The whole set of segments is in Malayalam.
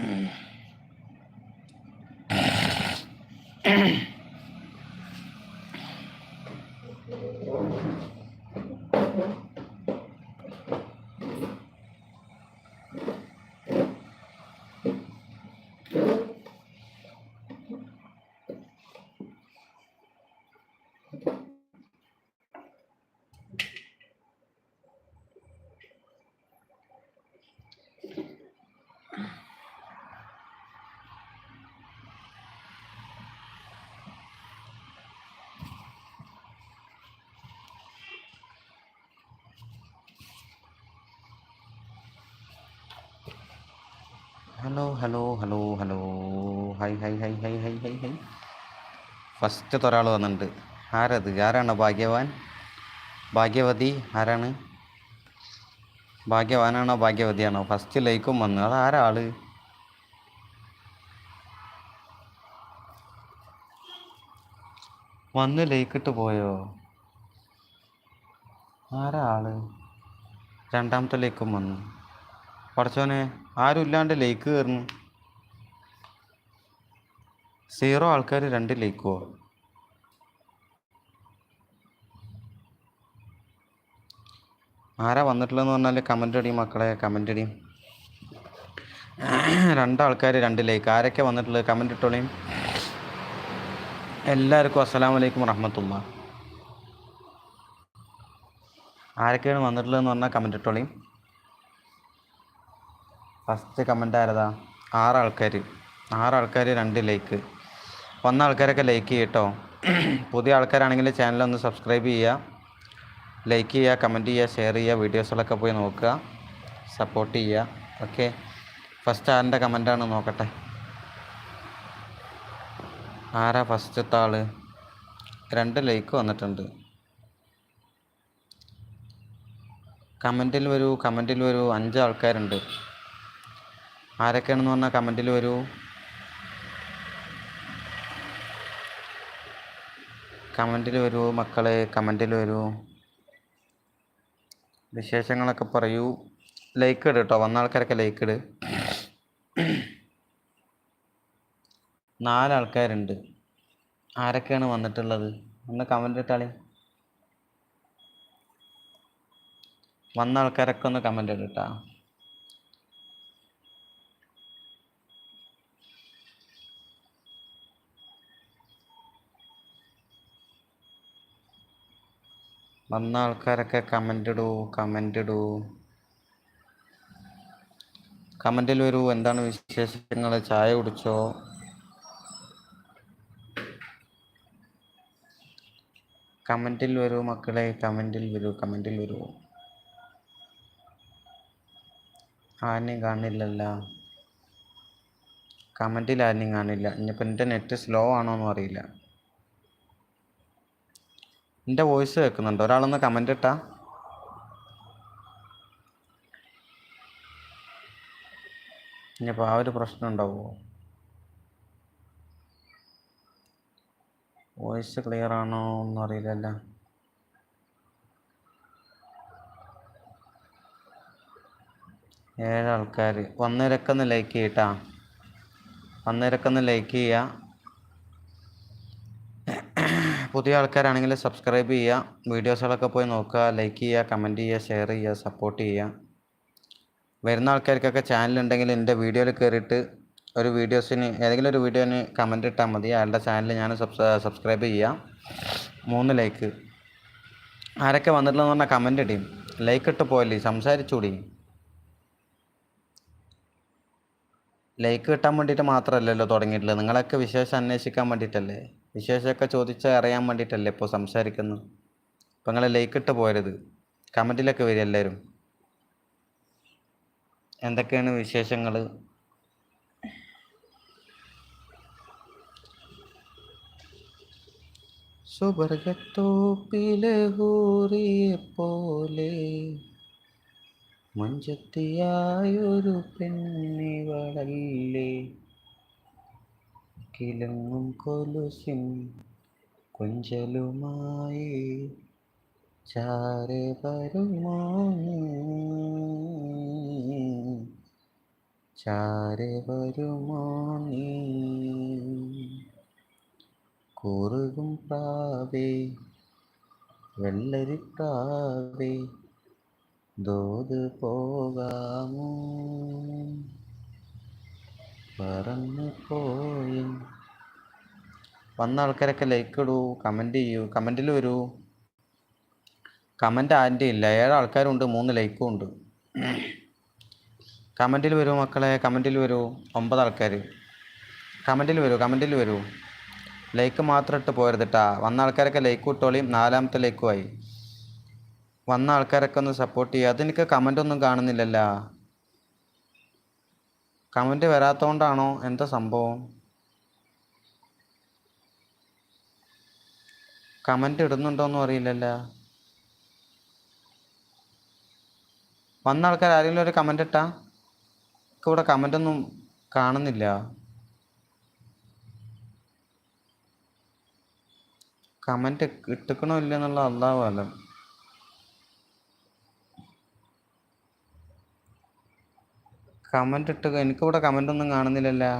Mm-hmm. Hello hello hello hello hi hi hi hi hi hi hi ഫസ്റ്റത്തെ ഒരാൾ വന്നിട്ടുണ്ട്. ആരത്? ആരാണ് ഭാഗ്യവാൻ? ഭാഗ്യവതി ആരാണ്? ഭാഗ്യവാനാണോ ഭാഗ്യവതിയാണോ? ഫസ്റ്റ് ലൈക്കും വന്നു. അത് ആരാ ആൾ? വന്ന് ലൈക്കിട്ട് പോയോ? ആരാൾ രണ്ടാമത്തെ ലൈക്കും വന്നു. പഠിച്ചോനെ ആരും ഇല്ലാണ്ട് ലേക്ക് കയറുന്നു. സീറോ ആൾക്കാർ രണ്ട് ലേക്കോ ആരാ വന്നിട്ടില്ലെന്ന് പറഞ്ഞാൽ കമന്റ് അടിയും മക്കളെ കമന്റ് അടിയും രണ്ടാൾക്കാർ രണ്ട് ലേക്ക് ആരൊക്കെ വന്നിട്ടുള്ളത്? കമന്റ് ഇട്ടോളിയും എല്ലാവർക്കും അസ്സലാമു വലൈക്കും വറഹമത്തുള്ള. ആരൊക്കെയാണ് വന്നിട്ടുള്ളതെന്ന് പറഞ്ഞാൽ കമന്റ് ഇട്ടോളീം. ഫസ്റ്റ് കമന്റ് ആരതാ? ആറ് ആൾക്കാർ ആറ് ആൾക്കാർ രണ്ട് ലൈക്ക് വന്ന ആൾക്കാരൊക്കെ ലൈക്ക് ചെയ്യട്ടോ. പുതിയ ആൾക്കാരാണെങ്കിൽ ചാനലൊന്ന് സബ്സ്ക്രൈബ് ചെയ്യുക ലൈക്ക് ചെയ്യുക കമന്റ് ചെയ്യുക ഷെയർ ചെയ്യുക വീഡിയോസുകളൊക്കെ പോയി നോക്കുക. സപ്പോർട്ട് ചെയ്യുക ഓക്കെ ഫസ്റ്റ് ആറിന്റെ കമന്റാണ് നോക്കട്ടെ. ആരാ ഫസ്റ്റത്തെ ആൾ രണ്ട് ലൈക്ക് വന്നിട്ടുണ്ട്. കമന്റിൽ വരൂ കമന്റിൽ വരൂ. അഞ്ച് ആൾക്കാരുണ്ട് ആരൊക്കെയാണെന്ന് പറഞ്ഞാൽ കമന്റിൽ വരൂ. കമന്റിൽ വരൂ മക്കളെ കമന്റിൽ വരൂ. വിശേഷങ്ങളൊക്കെ പറയൂ. ലൈക്ക് ഇട് കേട്ടോ വന്ന ആൾക്കാരൊക്കെ ലൈക്ക് ഇട്. നാലാൾക്കാരുണ്ട്. ആരൊക്കെയാണ് വന്നിട്ടുള്ളത്? ഒന്ന് കമന്റ് ഇട്ടാളി വന്ന ആൾക്കാരൊക്കെ ഒന്ന് കമന്റ് ഇട്ടാ വന്ന ആൾക്കാരൊക്കെ കമന്റ് ഇടൂ കമന്റ് ഇടൂ. കമന്റിൽ വരൂ എന്താണ് വിശേഷങ്ങൾ? ചായ കുടിച്ചോ? കമന്റിൽ വരൂ മക്കളെ കമന്റിൽ വരൂ കമന്റിൽ വരൂ. ആരെയും കാണില്ലല്ല. കമന്റിൽ ആരെയും കാണില്ല. ഇനിയിപ്പോൾ എന്റെ നെറ്റ് സ്ലോ ആണോന്നും അറിയില്ല. എന്റെ വോയിസ് കേൾക്കുന്നുണ്ട്? ഒരാളൊന്ന് കമന്റ് ഇട്ടാ. ഇനിയിപ്പോൾ ആ ഒരു പ്രശ്നം ഉണ്ടാവുമോ വോയിസ് ക്ലിയർ ആണോ ഒന്നും അറിയില്ലല്ല. ഏഴാൾക്കാർ വന്നിരക്കൊന്ന് ലൈക്ക് ചെയ്യട്ടാ വന്നിരക്കൊന്ന് ലൈക്ക് ചെയ്യുക പുതിയ ആൾക്കാരാണെങ്കിൽ സബ്സ്ക്രൈബ് ചെയ്യുക. വീഡിയോസുകളൊക്കെ പോയി നോക്കുക. ലൈക്ക് ചെയ്യുക കമന്റ് ചെയ്യുക ഷെയർ ചെയ്യുക സപ്പോർട്ട് ചെയ്യുക. വരുന്ന ആൾക്കാർക്കൊക്കെ ചാനലുണ്ടെങ്കിൽ എന്റെ വീഡിയോയിൽ കയറിയിട്ട് ഒരു വീഡിയോസിന് ഏതെങ്കിലും ഒരു വീഡിയോന് കമന്റ് ഇട്ടാൽ മതി. അയാളുടെ ചാനൽ ഞാൻ സബ്സ്ക്രൈബ് ചെയ്യുക. മൂന്ന് ലൈക്ക് ആരൊക്കെ വന്നിട്ടുള്ളതെന്ന് പറഞ്ഞാൽ കമന്റ് ഇടിയും ലൈക്ക് ഇട്ട് പോയല്ലേ സംസാരിച്ചൂടി. ലൈക്ക് കിട്ടാൻ വേണ്ടിയിട്ട് മാത്രമല്ലല്ലോ തുടങ്ങിയിട്ടുള്ളത്. നിങ്ങളൊക്കെ വിശേഷം അന്വേഷിക്കാൻ വേണ്ടിയിട്ടല്ലേ? വിശേഷമൊക്കെ ചോദിച്ച് അറിയാൻ വേണ്ടിയിട്ടല്ലേ ഇപ്പോൾ സംസാരിക്കുന്നത്? ഇപ്പോൾ നിങ്ങൾ ലൈക്ക് ഇട്ട് പോരുത്. കമന്റിലൊക്കെ വരും എല്ലാവരും. എന്തൊക്കെയാണ് വിശേഷങ്ങൾ സുബർഗത്തോപ്പിലെ ഹൂറിയെ പോലെ മഞ്ചത്തിയായൊരു പെണ്ണിവളല്ലേ കിലങ്ങും കൊലുസിൻ കൊഞ്ചലുമായി ചാരെ വരുമോ നീ? ചാരെ വരുമോ നീ കൂറുകും പ്രാവേ വെള്ളരിപ്രാവേ ദൂത് പോകാമോ? പറന്നു പോയി. വന്ന ആൾക്കാരൊക്കെ ലൈക്ക് ഇടൂ കമന്റ് ചെയ്യൂ കമന്റിൽ വരൂ. കമന്റ് ആന്റെ ഇല്ല ഏഴ് ആൾക്കാരുണ്ട് മൂന്ന് ലൈക്കും ഉണ്ട്. കമന്റിൽ വരൂ മക്കളെ കമന്റിൽ വരൂ ഒമ്പത് ആൾക്കാർ കമന്റിൽ വരൂ കമന്റിൽ വരൂ. ലൈക്ക് മാത്രം ഇട്ട് പോരുത് കേട്ടാ വന്ന ആൾക്കാരൊക്കെ ലൈക്ക് ഇട്ടോളിയും നാലാമത്തെ ലൈക്കുമായി വന്ന ആൾക്കാരൊക്കെ ഒന്ന് സപ്പോർട്ട് ചെയ്യുക. അതെനിക്ക് കമന്റ് ഒന്നും കാണുന്നില്ലല്ലോ. കമന്റ് വരാത്തതുകൊണ്ടാണോ എന്താ സംഭവം? കമന്റ് ഇടുന്നുണ്ടോയെന്നും അറിയില്ലല്ലോ. വന്ന ആൾക്കാർ ആരെങ്കിലും ഒരു കമന്റ് ഇട്ടാ? ഇവിടെ കമന്റ് ഒന്നും കാണുന്നില്ല. കമന്റ് ഇട്ടിക്കണോ ഇല്ല എന്നുള്ള അള്ളാഹു കമന്റ് ഇട്ട് എനിക്കിവിടെ കമന്റ് ഒന്നും കാണുന്നില്ലല്ലോ.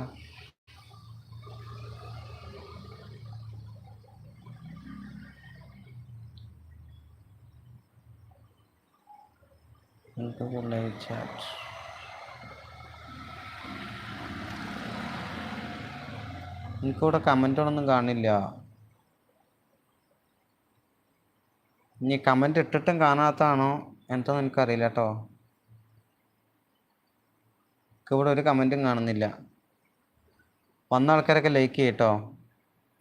ചാറ്റ് എനിക്കിവിടെ കമന്റുകളൊന്നും കാണില്ല. ഇനി കമന്റ് ഇട്ടിട്ടും കാണാത്തതാണോ? എന്താണെന്ന് എനിക്കറിയില്ല കേട്ടോ ഇവിടെ ഒരു കമന്റും കാണുന്നില്ല. വന്ന ആൾക്കാരൊക്കെ ലൈക്ക് ചെയ്യട്ടോ.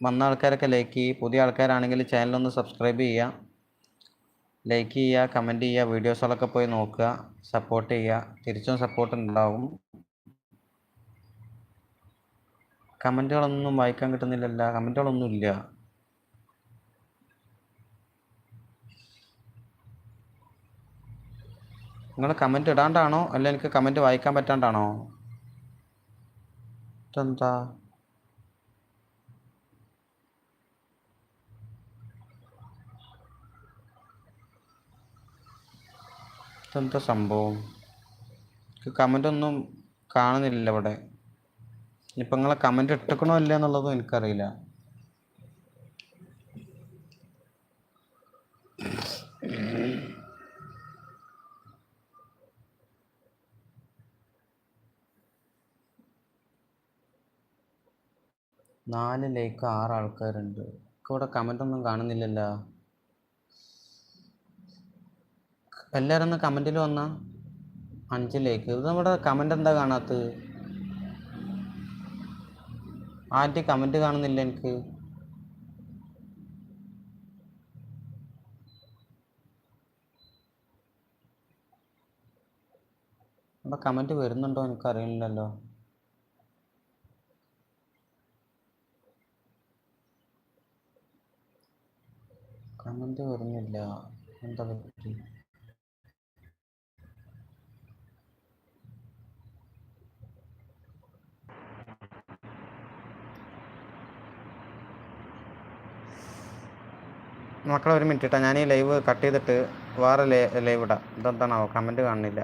വന്ന ആൾക്കാരൊക്കെ ലൈക്ക് ചെയ്യും. പുതിയ ആൾക്കാരാണെങ്കിൽ ചാനലൊന്ന് സബ്സ്ക്രൈബ് ചെയ്യുക ലൈക്ക് ചെയ്യുക കമന്റ് ചെയ്യുക വീഡിയോസുകളൊക്കെ പോയി നോക്കുക സപ്പോർട്ട് ചെയ്യുക തിരിച്ചും സപ്പോർട്ട് ഉണ്ടാവും. കമന്റുകളൊന്നും വായിക്കാൻ കിട്ടുന്നില്ലല്ല. കമന്റുകളൊന്നും നിങ്ങൾ കമന്റ് ഇടാണ്ടാണോ? അല്ല എനിക്ക് കമന്റ് വായിക്കാൻ പറ്റാണ്ടാണോ? ഇതെന്താ? ഇതെന്താ സംഭവം? എനിക്ക് കമന്റ് ഒന്നും കാണുന്നില്ല ഇവിടെ. ഇപ്പം നിങ്ങളെ കമന്റ് ഇട്ടേക്കണോ ഇല്ല എന്നുള്ളതും എനിക്കറിയില്ല. നാല് ലൈക്ക് ആറ് ആൾക്കാരുണ്ട്. ഇവിടെ കമന്റ് ഒന്നും കാണുന്നില്ലല്ലോ. എല്ലാവരും ഒന്ന് കമന്റിൽ വന്നാ അഞ്ച് ലൈക്ക് ഇത് നമ്മുടെ കമന്റ് എന്താ കാണാത്തത്? ആദ്യം കമന്റ് കാണുന്നില്ല എനിക്ക്. അപ്പം കമന്റ് വരുന്നുണ്ടോ എനിക്ക് അറിയില്ലല്ലോ കമന്റ് പറഞ്ഞില്ല? എന്താ പറ്റി? മക്കളെ ഒരു മിനിറ്റ് ഇട്ടാ ഞാൻ ഈ ലൈവ് കട്ട് ചെയ്തിട്ട് വേറെ ലൈവ് ഇടാം. ഇതെന്താണാവോ? കമന്റ് കാണുന്നില്ല.